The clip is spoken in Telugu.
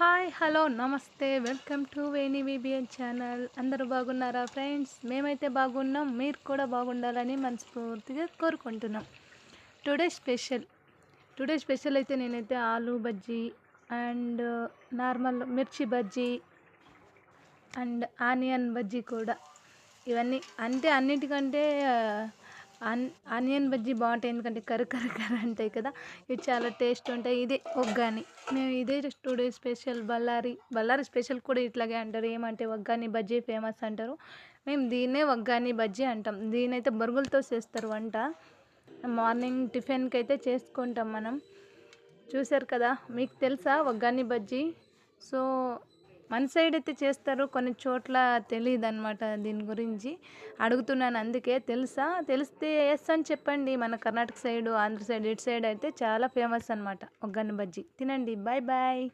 Hi hello namaste. Welcome to Veni VBN channel. అందరూ బాగున్నారా ఫ్రెండ్స్? మేమైతే బాగున్నాం. మీరు కూడా బాగుండాలని మనస్ఫూర్తిగా కోరుకుంటున్నాం. Today special. టుడే స్పెషల్ అయితే నేనైతే ఆలు బజ్జీ అండ్ నార్మల్ మిర్చి బజ్జీ అండ్ ఆనియన్ బజ్జీ కూడా. ఇవన్నీ అంటే అన్నిటికంటే ఆన్ ఆనియన్ బజ్జీ బాగుంటాయి. ఎందుకంటే కర్ర కర్ర కర్ర అంటాయి కదా ఇవి చాలా టేస్ట్ ఉంటాయి. ఇదే ఒగ్గాని. మేము ఇదే too special Bellary Bellary special కూడా ఇట్లాగే అంటారు. ఏమంటే ఒగ్గాని బజ్జీ ఫేమస్ అంటారు. మేము దీన్నే ఒగ్గాని బజ్జీ అంటాం. దీనైతే బొరుగులతో చేస్తారు వంట. మార్నింగ్ టిఫిన్కి అయితే చేసుకుంటాం మనం. చూసారు కదా మీకు తెలుసా ఒగ్గాని బజ్జీ? సో మన సైడ్ అయితే చేస్తారు. కొన్ని చోట్ల తెలియదు అనమాట దీని గురించి. అడుగుతున్నాను అందుకే తెలుసా? తెలిస్తే ఎస్ అని చెప్పండి. మన కర్ణాటక సైడ్ ఆంధ్ర సైడ్ ఇటు సైడ్ అయితే చాలా ఫేమస్ అనమాట ఒగ్గన్న బజ్జీ. తినండి. Bye bye